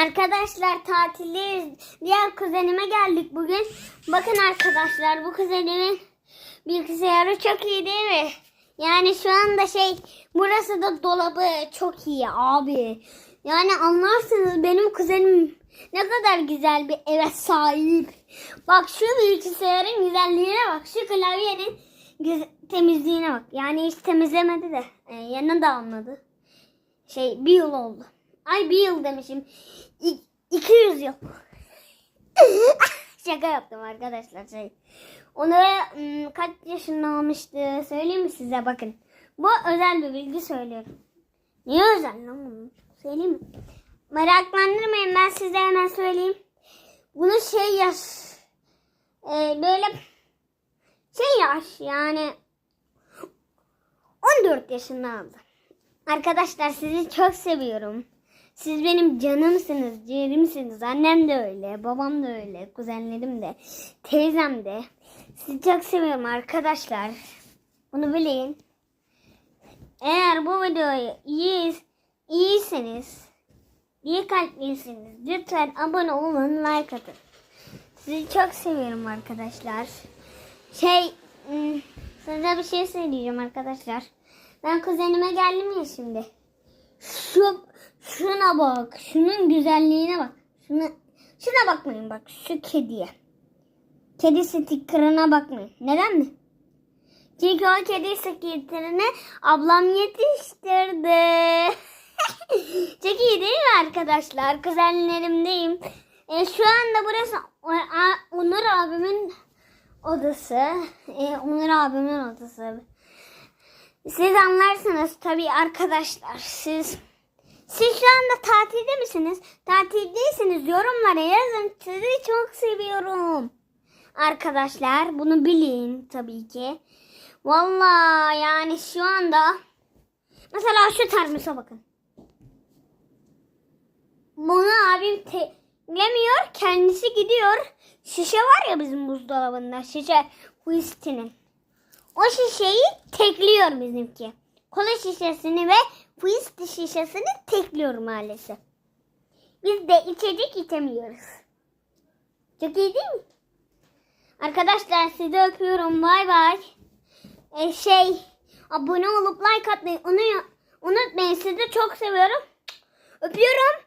Arkadaşlar tatildeyiz. Diğer kuzenime geldik bugün. Bakın arkadaşlar bu kuzenimin bilgisayarı çok iyi değil mi? Yani şu anda şey burası da dolabı çok iyi abi. Yani anlarsınız benim kuzenim ne kadar güzel bir eve sahip. Bak şu bilgisayarın güzelliğine bak. Şu klavyenin temizliğine bak. Yani hiç temizlemedi de. E, yanına da almadı. Şey bir yıl oldu. Ay bir yıl demişim. İ- 200 yıl. Şaka yaptım arkadaşlar şey. Im, kaç yaşında almıştı söyleyeyim mi size bakın. Bu özel bir bilgi söylüyorum. Niye özel lan bunu? Söyleyeyim mi? Meraklandırmayın ben size hemen söyleyeyim. Bunu şey yaş. e, böyle şey yaş yani 14 yaşında aldı. Arkadaşlar sizi çok seviyorum. Siz benim canımsınız, ciğerimsiniz. Annem de öyle, babam da öyle, kuzenlerim de, teyzem de. Sizi çok seviyorum arkadaşlar. Bunu bilin. Eğer bu videoyu iyi, iyiyseniz, iyi kalplisiniz, lütfen abone olun, like atın. Sizi çok seviyorum arkadaşlar. Şey, ım, size bir şey söyleyeceğim arkadaşlar. Ben kuzenime geldim ya şimdi. Şu, şuna bak. Şunun güzelliğine bak. Şuna, şuna bakmayın bak. Şu kediye. Kedi stickerına bakmayın. Neden mi? Çünkü o kedi stickerını ablam yetiştirdi. Çok iyi değil mi arkadaşlar? Kuzenlerimdeyim. E, şu anda burası A- Onur abimin odası. E, Onur abimin odası. Siz anlarsınız tabii arkadaşlar. Siz siz şu anda tatilde misiniz? Tatildeyseniz yorumlara yazın. Sizi çok seviyorum. Arkadaşlar bunu bilin tabii ki. Vallahi yani şu anda mesela şu termosa bakın. Bunu abim teklemiyor. Kendisi gidiyor. Şişe var ya bizim buzdolabında. Şişe Whiskey'nin. O şişeyi tekliyor bizimki. Kola şişesini ve whisky şişesini tekliyor maalesef. Biz de içecek içemiyoruz. Çok iyi değil mi? Arkadaşlar sizi öpüyorum. Bay bay. E, şey abone olup like atmayı unutmayın. Sizi çok seviyorum. Öpüyorum.